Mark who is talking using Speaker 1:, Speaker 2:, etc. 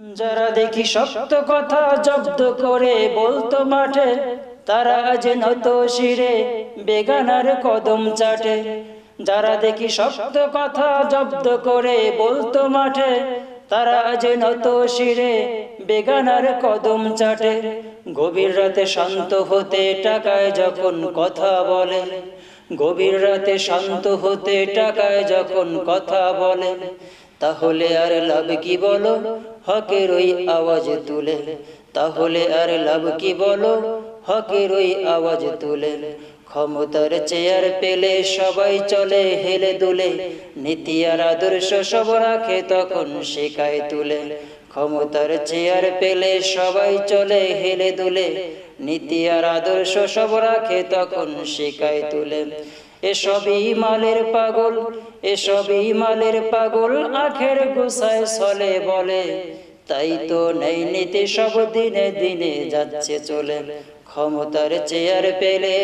Speaker 1: যারা দেখি শক্ত কথা জব্দ করে বলতো মাঠে, তারা আজ নত শিরে বেগানার কদম চাটে। যারা দেখি শক্ত কথা জব্দ করে বলতো মাঠে, তারা আজ নত শিরে বেগানার কদম চাটে। গভীর রাতে শান্ত হতে টাকায় যখন কথা বলে, গভীর রাতে শান্ত হতে টাকায় যখন কথা বলে, তাহলে আর লাভ কি বলো? হকের ওই আওয়াজ তুলে, তাহলে আর লাভ কি বলো? হকের ওই আওয়াজ তুলে, ক্ষমতার চেয়ার পেলে সবাই চলে হেলে দুলে, নীতি আর আদর্শ সব রাখে তখন শেখায় তুলে ক্ষমতার চেয়ার পেলে সবাই চলে, হেলে দুলে। নীতি আর আদর্শ সব রাখে তখন শিকায় তুলে। এসবই মালের পাগল, এসবই মালের পাগল, আখের গুসায় চলে বলে। তাই তো নেই নীতি সব দিনে দিনে যাচ্ছে চলে। ক্ষমতার চেয়ার পেলে